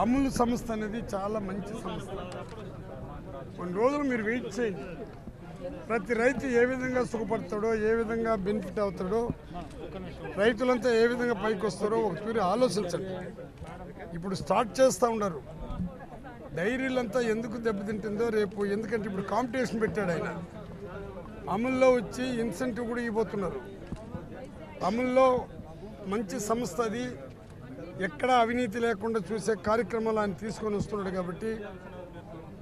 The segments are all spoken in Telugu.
అమూల్ సంస్థ అనేది చాలా మంచి సంస్థ. కొన్ని రోజులు మీరు వెయిట్ చేయండి. ప్రతి రైతు ఏ విధంగా సుఖపడతాడో ఏ విధంగా బెనిఫిట్ అవుతాడో రైతులంతా ఏ విధంగా పైకి వస్తారో ఒక ఆలోచించండి. ఇప్పుడు స్టార్ట్ చేస్తూ ఉన్నారు. డైరీలంతా ఎందుకు దెబ్బతింటుందో రేపు ఎందుకంటే ఇప్పుడు కాంపిటీషన్ పెట్టాడు ఆయన. అమల్లో వచ్చి ఇన్సెంటివ్ కూడా ఇవ్వబోతున్నారు. అమల్లో మంచి సంస్థ అది. ఎక్కడ అవినీతి లేకుండా చూసే కార్యక్రమాలు ఆయన తీసుకొని వస్తున్నాడు కాబట్టి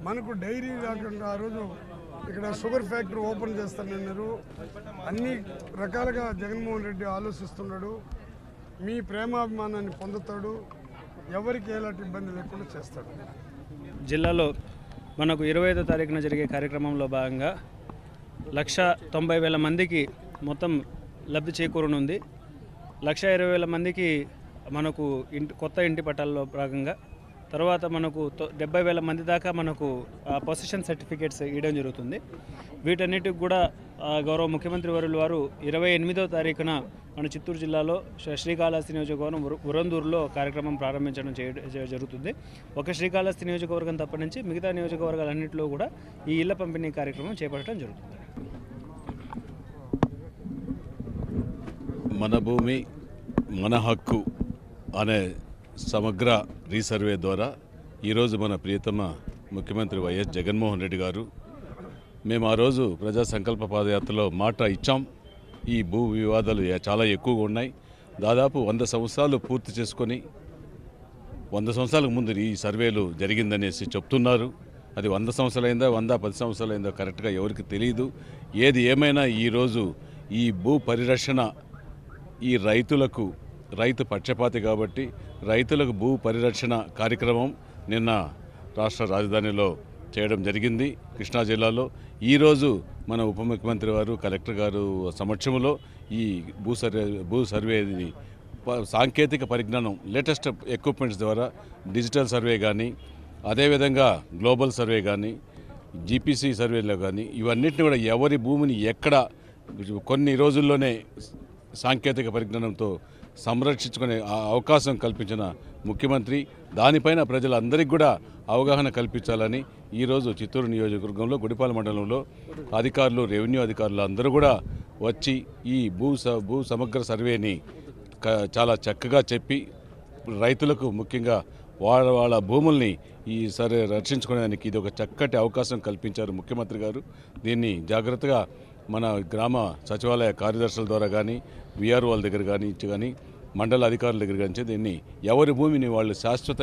మనకు డైరీ రాకుండా ఆ రోజు ఇక్కడ షుగర్ ఫ్యాక్టరీ ఓపెన్ చేస్తానన్నారు. అన్ని రకాలుగా జగన్మోహన్ రెడ్డి ఆలోచిస్తున్నాడు. మీ ప్రేమాభిమానాన్ని పొందుతాడు. ఎవరికి ఎలాంటి ఇబ్బంది లేకుండా చేస్తాడు. జిల్లాలో మనకు ఇరవై ఐదో తారీఖున జరిగే కార్యక్రమంలో భాగంగా లక్ష తొంభై వేల మందికి మొత్తం లబ్ధి చేకూరనుంది. లక్ష ఇరవై వేల మందికి మనకు ఇంటి కొత్త ఇంటి పట్టాల్లో భాగంగా తర్వాత మనకు డెబ్బై వేల మంది దాకా మనకు పొసిషన్ సర్టిఫికేట్స్ ఇవ్వడం జరుగుతుంది. వీటన్నిటికి కూడా గౌరవ ముఖ్యమంత్రి వర్యులు వారు ఇరవై ఎనిమిదో తారీఖున మన చిత్తూరు జిల్లాలో శ్రీ- శ్రీకాళహస్తి నియోజకవర్గం ఉరందూరులో కార్యక్రమం ప్రారంభించడం చేయడం జరుగుతుంది. ఒక శ్రీకాళహస్తి నియోజకవర్గం తప్ప నుంచి మిగతా నియోజకవర్గాలన్నింటిలో కూడా ఈ ఇళ్ళ పంపిణీ కార్యక్రమం చేపట్టడం జరుగుతుంది. మన భూమి మన హక్కు అనే సమగ్ర రీసర్వే ద్వారా ఈరోజు మన ప్రియతమ ముఖ్యమంత్రి వైఎస్ జగన్మోహన్ రెడ్డి గారు మేము ఆ రోజు ప్రజా సంకల్ప పాదయాత్రలో మాట ఇచ్చాం. ఈ భూ వివాదాలు చాలా ఎక్కువగా ఉన్నాయి. దాదాపు వంద సంవత్సరాలు పూర్తి చేసుకొని వంద సంవత్సరాలకు ముందు ఈ సర్వేలు జరిగిందనేసి చెప్తున్నారు. అది వంద సంవత్సరాలైందో వంద పది సంవత్సరాలైందో కరెక్ట్గా ఎవరికి తెలియదు ఏది ఏమైనా ఈరోజు ఈ భూ పరిరక్షణ ఈ రైతులకు రైతు పక్షపాతి కాబట్టి రైతులకు భూ పరిరక్షణ కార్యక్రమం నిన్న రాష్ట్ర రాజధానిలో చేయడం జరిగింది. కృష్ణా జిల్లాలో ఈరోజు మన ఉప ముఖ్యమంత్రి వారు కలెక్టర్ గారు సమక్షంలో ఈ భూ సర్వే భూ సర్వేని ప- సాంకేతిక పరిజ్ఞానం లేటెస్ట్ ఎక్విప్మెంట్స్ ద్వారా డిజిటల్ సర్వే కానీ అదేవిధంగా గ్లోబల్ సర్వే కానీ జీపీసీ సర్వేలో కానీ ఇవన్నిటిని కూడా ఎవరి భూమిని ఎక్కడ కొన్ని రోజుల్లోనే సాంకేతిక పరిజ్ఞానంతో సంరక్షించుకునే అవకాశం కల్పించిన ముఖ్యమంత్రి దానిపైన ప్రజలందరికీ కూడా అవగాహన కల్పించాలని ఈరోజు చిత్తూరు నియోజకవర్గంలో గుడిపాల మండలంలో అధికారులు రెవెన్యూ అధికారులు అందరూ కూడా వచ్చి ఈ భూ స భూ సమగ్ర సర్వేని చాలా చక్కగా చెప్పి రైతులకు ముఖ్యంగా వాళ్ళ వాళ్ళ భూముల్ని ఈ సరే రక్షించుకోవడానికి ఇది ఒక చక్కటి అవకాశం కల్పించారు ముఖ్యమంత్రి గారు. దీన్ని జాగ్రత్తగా మన గ్రామ సచివాలయ కార్యదర్శుల ద్వారా కానీ విఆర్ఓల దగ్గర కానీ కానీ మండల అధికారుల దగ్గర కానీ దీన్ని ఎవరి భూమిని వాళ్ళు శాశ్వత